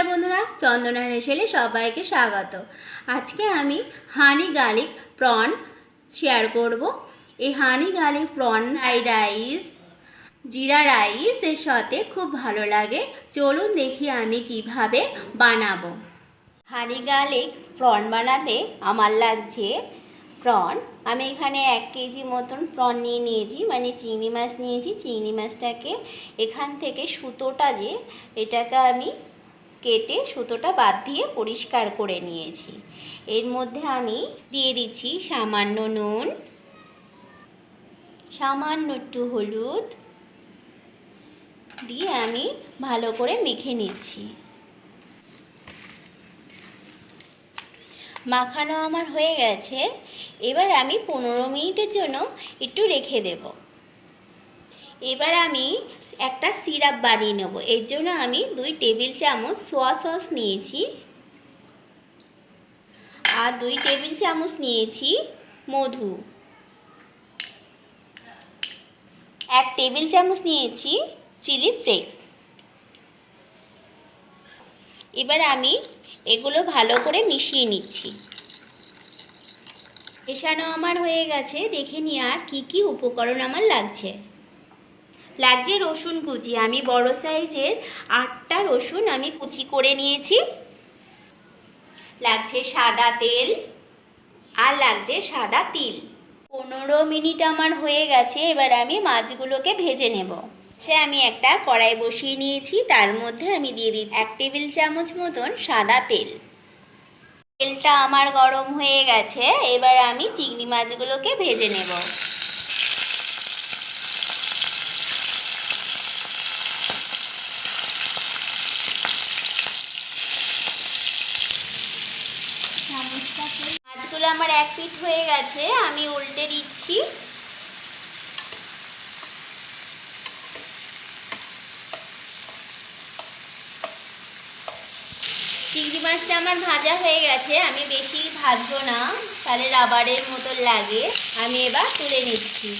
নমস্কার বন্ধুরা, চন্দনা রেশেলে সবাইকে স্বাগত। আজকে আমি হানি গার্লিক প্রন শেয়ার করব। এই honey garlic prawn fried rice, jeera rice এর সাথে খুব ভালো লাগে। চলুন দেখি আমি কীভাবে বানাবো। হানি গার্লিক প্রন বানাতে আমার লাগছে প্রন। আমি এখানে এক কেজি মতন প্রন নিয়ে নিয়েছি মানে চিংড়ি মাছ নিয়েছি। চিংড়ি মাছটাকে এখান থেকে সুতোটা যে, এটাকে আমি কেটে সুতোটা বাদ দিয়ে পরিষ্কার করে নিয়েছি। এর মধ্যে আমি দিয়ে দিচ্ছি সামান্য নুন, সামান্য একটু হলুদ দিয়ে আমি ভালো করে মেখে নিচ্ছি। মাখানো আমার হয়ে গেছে। এবার আমি পনেরো মিনিটের জন্য একটু রেখে দেব। এবার আমি একটা সিরাপ বানিয়ে নেব। এর জন্য আমি দুই টেবিল চামচ সোয়া সস নিয়েছি। আর দুই টেবিল চামচ নিয়েছি মধু। এক টেবিল চামচ নিয়েছি চিলি ফ্লেক্স। এবার আমি এগুলো ভালো করে মিশিয়ে নিচ্ছি। মেশানো আমার হয়ে গেছে। দেখে নি আর কি কি উপকরণ আমার লাগছে। লাগছে রসুন কুচি। আমি বড় সাইজের আটটা রসুন আমি কুচি করে নিয়েছি। লাগছে সাদা তেল আর লাগছে সাদা তিল। পনেরো মিনিট আমার হয়ে গেছে, এবার আমি মাছগুলোকে ভেজে নেব। সে আমি একটা কড়াই বসিয়ে নিয়েছি, তার মধ্যে আমি দিয়ে দিচ্ছি এক টেবিল চামচ মতন সাদা তেল। তেলটা আমার গরম হয়ে গেছে, এবার আমি চিংড়ি মাছগুলোকে ভেজে নেব মাছগুলো আমার এক পিঠ হয়ে গেছে, আমি উল্টে দিচ্ছি। চিংড়ি মাছটা আমার ভাজা হয়ে গেছে, আমি বেশি ভাজবো না, তাহলে রাবারের মতন লাগে। আমি এবার তুলে নিচ্ছি।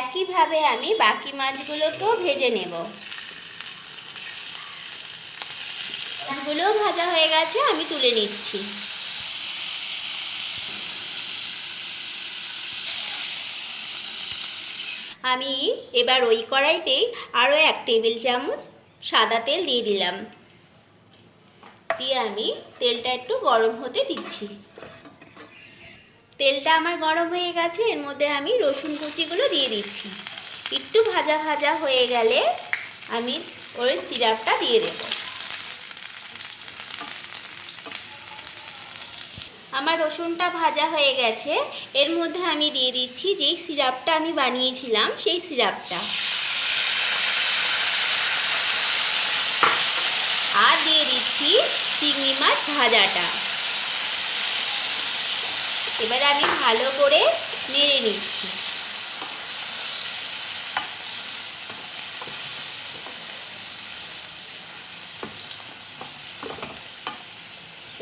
একইভাবে আমি বাকি মাছগুলোকেও ভেজে নেব। মাছগুলোও ভাজা হয়ে গেছে, আমি তুলে নিচ্ছি। আমি এবার ওই কড়াইতেই আরও এক টেবিল চামচ সাদা তেল দিয়ে দিলাম। দিয়ে আমি তেলটা একটু গরম হতে দিচ্ছি। তেলটা আমার গরম হয়ে গেছে, এর মধ্যে আমি রসুন কুচিগুলো দিয়ে দিচ্ছি। একটু ভাজা ভাজা হয়ে গেলে আমি ওই সিরাপটা দিয়ে দেবো। আমার রসুনটা ভাজা হয়ে গেছে। এর মধ্যে আমি দিয়ে দিচ্ছি যেই সিরাপটা আমি বানিয়েছিলাম, সেই সিরাপটা। আর দিয়ে দিচ্ছি চিংড়ি মাছ ভাজাটা। এবার আমি ভালো করে নেড়ে নিচ্ছি।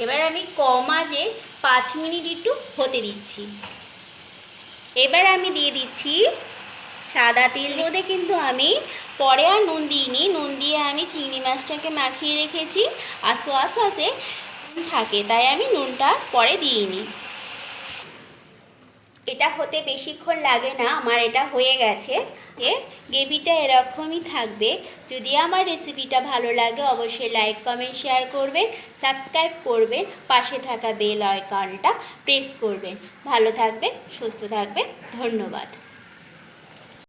এবার আমি কম আজে পাঁচ মিনিট একটু হতে দিচ্ছি। এবার আমি দিয়ে দিচ্ছি সাদা তেল। রোদে কিন্তু আমি পরে আর নুন দিইনি। নুন দিয়ে আমি চিংড়ি মাছটাকে মাখিয়ে রেখেছি। আর সোয়া সসে থাকে, তাই আমি নুনটা পরে দিইনি। এটা হতে বেশিক্ষণ লাগে না, আমার এটা হয়ে গেছে। এ, গ্রেভিটা এরকমই থাকবে। যদি আমার রেসিপিটা ভালো লাগে, অবশ্যই লাইক, কমেন্ট, শেয়ার করবেন, সাবস্ক্রাইব করবেন, পাশে থাকা বেল আইকনটা প্রেস করবেন। ভালো থাকবেন, সুস্থ থাকবেন, ধন্যবাদ।